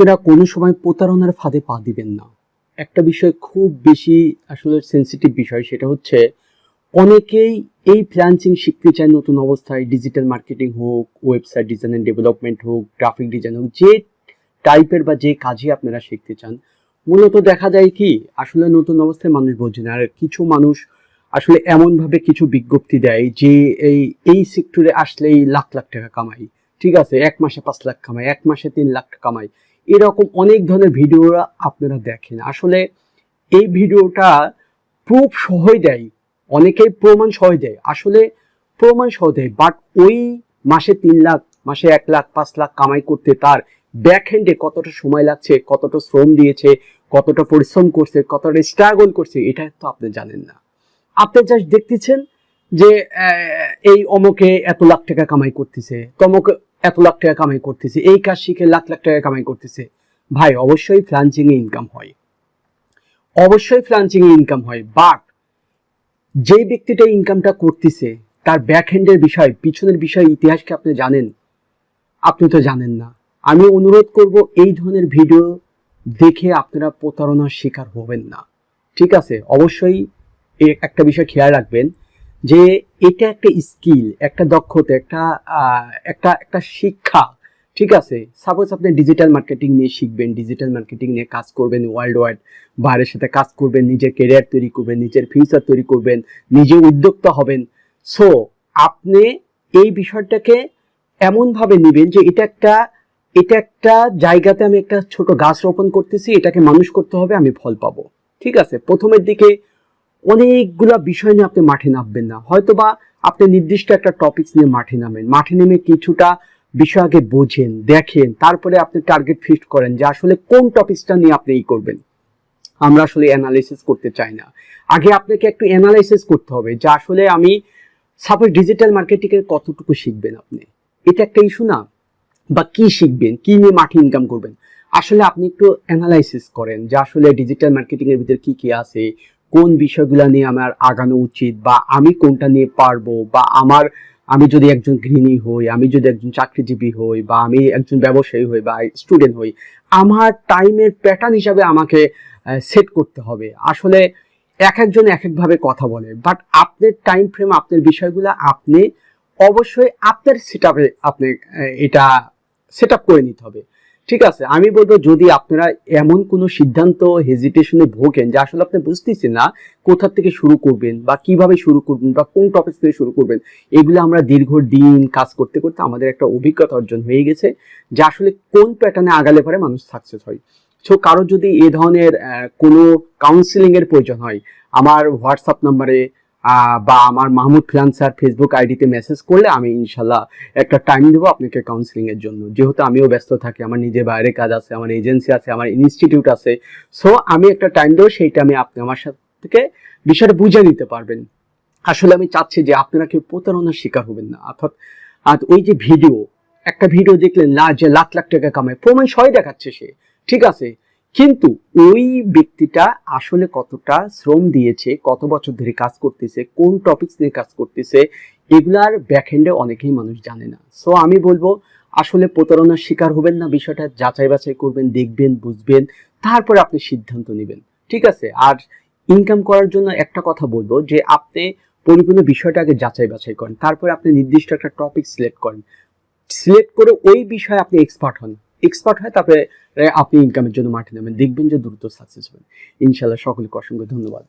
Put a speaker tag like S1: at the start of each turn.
S1: আপনারা কোনো সময় প্রতারণার ফাঁদে পা দিবেন না। একটা বিষয় খুব বেশি আসলে সেন্সিটিভ বিষয়, সেটা হচ্ছে অনেকেই এই ফ্রিল্যান্সিং শিখতে চায় নতুন অবস্থায় ডিজিটাল মার্কেটিং হোক ওয়েবসাইট ডিজাইন অ্যান্ড ডেভেলপমেন্ট হোক গ্রাফিক ডিজাইন হোক, যে টাইপের বা যে কাজই আপনারা শিখতে চান। মূলত দেখা যায় কি, আসলে নতুন অবস্থায় মানুষ বোঝে না। আর কিছু মানুষ আসলে এমনভাবে কিছু বিজ্ঞপ্তি দেয় যে এই এই সেক্টরে আসলেই লাখ লাখ টাকা কামাই। ঠিক আছে, এক মাসে পাঁচ লাখ কামাই, এক মাসে তিন লাখ কামাই। এরকম অনেক ধরনের ভিডিও আপনারা দেখেন। আসলে এই ভিডিওটা প্রুফ সহই দেয়। অনেকেই প্রমাণ সহ দেয়। আসলে প্রমাণ সহ দেয়। বাট ওই মাসে তিন লাখ, মাসে এক লাখ, পাঁচ লাখ কামাই করতে তার ব্যাক হ্যান্ডে কতটা সময় লাগছে, কতটা শ্রম দিয়েছে, কতটা পরিশ্রম করছে, কতটা স্ট্রাগল করছে, এটা তো আপনি জানেন না। আপনি জাস্ট দেখতেছেন যে এই অমকে এত লাখ টাকা কামাই করতেছে, তমক এত লাখ টাকা কামাই করতেছে, এই কাজ শিখে লাখ লাখ টাকা কামাই করতেছে। ভাই, অবশ্যই ফ্রান্সিং এ ইনকাম হয়। অবশ্যই ফ্রান্সিং এ ইনকাম হয় বাট যে ব্যক্তিটা ইনকামটা করতেছে, তার ব্যাক হ্যান্ডের বিষয়, পিছনের বিষয় ইতিহাসকে আপনি জানেন? আপনি তো জানেন না। আমি অনুরোধ করব, এই ধরনের ভিডিও দেখে আপনারা প্রতারণার শিকার হবেন না। ঠিক আছে? অবশ্যই একটা বিষয় খেয়াল রাখবেন যে এটা একটা স্কিল একটা দক্ষতা, একটা একটা একটা শিক্ষা, ঠিক আছে? সাপোজ আপনি ডিজিটাল মার্কেটিং নিয়ে শিখবেন ডিজিটাল মার্কেটিং নিয়ে কাজ করবেন ওয়ার্ল্ড ওয়াইড বাইরের সাথে কাজ করবেন, নিজের কেরিয়ার তৈরি করবেন, নিজের ফিউচার তৈরি করবেন, নিজে উদ্যোক্তা হবেন। সো আপনি এই বিষয়টাকে এমনভাবে নেবেন যে এটা একটা এটা একটা জায়গাতে আমি একটা ছোট গাছ রোপণ করতেছি, এটাকে মানুষ করতে হবে, আমি ফল পাবো। ঠিক আছে? প্রথমের দিকে অনেকগুলা বিষয় নিয়ে আপনি মাঠে নামবেন না। হয়তোবা আপনি নির্দিষ্ট একটা টপিকস নিয়ে মাঠে নামেন। মাঠে নেমে কিছুটা বিষয় আগে বোঝেন, দেখেন, তারপরে আপনি টার্গেট ফিক্সড করেন যে আসলে কোন টপিকসটা নিয়ে আপনি এই করবেন। আমরা আসলে অ্যানালাইসিস করতে চাই না। আগে আপনাকে একটু অ্যানালাইসিস করতে হবে যে আসলে আমি সাপোজ ডিজিটাল মার্কেটিং এর কতটুকু শিখবেন আপনি? এটা একটা ইস্যু না? বা কি শিখবেন? কি নিয়ে মাঠে ইনকাম করবেন? আসলে আপনি একটু অ্যানালাইসিস করেন যে আসলে ডিজিটাল মার্কেটিং এর ভিতরে কি কি আছে? কোন বিষয়গুলো নিয়ে আমার আগানো উচিত বা আমি কোনটা নিয়ে পারব বা আমার, আমি যদি একজন গৃহিণী হই, আমি যদি একজন চাকরিজীবী হই বা আমি একজন ব্যবসায়ী হই বা স্টুডেন্ট হই, আমার টাইমের প্যাটার্ন হিসাবে আমাকে সেট করতে হবে। আসলে এক একজন এক একভাবে কথা বলে। বাট আপনার টাইম ফ্রেম আপনার বিষয়গুলো আপনি অবশ্যই আপনার সেট আপনি এটা সেট আপ করে নিতে হবে। ঠিক আছে, আমি বলব যদি আপনারা এমন কোনো সিদ্ধান্ত হেজিটেশনে ভোগেন যে আসলে আপনি বুঝতেছেন না কোথা থেকে শুরু করবেন বা কীভাবে শুরু করবেন বা কোন টপিক থেকে শুরু করবেন, এগুলো আমরা দীর্ঘ দিন কাজ করতে করতে আমাদের একটা অভিজ্ঞতা অর্জন হয়ে গেছে যে আসলে কোন প্যাটার্নে আগালে পরে মানুষ সাকসেস হয়। সো কারও যদি এ ধরনের কোনো কাউন্সিলিং এর প্রয়োজন হয়, আমার হোয়াটসঅ্যাপ নাম্বারে বা আমার মাহমুদ ফ্রিলান্সার ফেসবুক আইডিতে মেসেজ করলে আমি ইনশাল্লাহ একটা টাইম দেবো আপনাকে কাউন্সিলিং এর জন্য। যেহেতু আমিও ব্যস্ত থাকি, আমার নিজের বাইরে কাজ আছে, আমার এজেন্সি আছে, আমার ইনস্টিটিউট আছে। সো আমি একটা টাইম দেবো, সেইটা আমি আপনি আমার সাথে থেকে বিষয়টা বুঝে নিতে পারবেন। আসলে আমি চাচ্ছি যে আপনারা কেউ প্রতারণার শিকার হবেন না। অর্থাৎ, আর ওই যে ভিডিও একটা ভিডিও দেখলেন না যে লাখ লাখ টাকা কামায়, প্রমাণ সবাই দেখাচ্ছে সে। ঠিক আছে? কিন্তু ওই ব্যক্তিটা আসলে কতটা শ্রম দিয়েছে, কত বছর ধরে কাজ করতেছে, কোন টপিকস নিয়ে কাজ করতেছে, এগুলার ব্যাকহ্যান্ডে অনেকেই মানুষ জানে না। সো আমি বলব, আসলে প্রতারণার শিকার হবেন না, বিষয়টা যাচাই বাছাই করবেন, দেখবেন, বুঝবেন, তারপরে আপনি সিদ্ধান্ত নেবেন। ঠিক আছে? আর ইনকাম করার জন্য একটা কথা বলব, যে আপনি পরিপূর্ণ বিষয়টা আগে যাচাই বাছাই করেন, তারপরে আপনি নির্দিষ্ট একটা টপিক সিলেক্ট করেন। সিলেক্ট করে ওই বিষয়ে আপনি এক্সপার্ট হন। এক্সপার্ট হয়, তারপরে আপনি ইনকামের জন্য মাঠে নেবেন দেখবেন যে দ্রুত সাকসেস হবেন ইনশাল্লাহ সকলকে অসংখ্য ধন্যবাদ।